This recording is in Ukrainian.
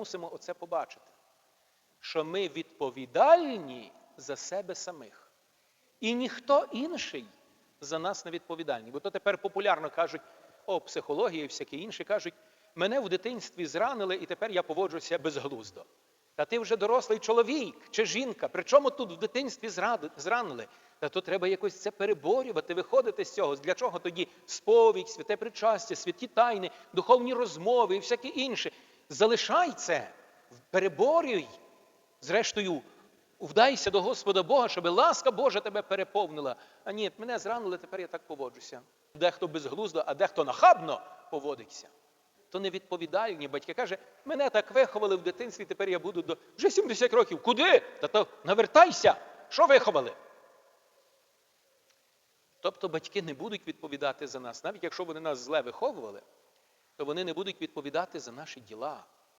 мусимо оце побачити, що ми відповідальні за себе самих. І ніхто інший за нас не відповідальний. Бо то тепер популярно кажуть, о, психологія і всяке інше кажуть, мене в дитинстві зранили, і тепер я поводжуся безглуздо. Та ти вже дорослий чоловік чи жінка. Причому тут в дитинстві зранили? Та то треба якось це переборювати, виходити з цього. Для чого тоді сповідь, святе причастя, святі тайни, духовні розмови і всяке інше. Залишай це, переборюй. Зрештою, вдайся до Господа Бога, щоб ласка Божа тебе переповнила. А ні, мене зранили, тепер я так поводжуся. Дехто безглуздо, а дехто нахабно поводиться. То не відповідальні батьки. Каже, мене так виховали в дитинстві, тепер я буду до вже 70 років. Куди? Та то навертайся. Що виховали? Тобто батьки не будуть відповідати за нас, навіть якщо вони нас зле виховували, то вони не будуть відповідати за наші діла.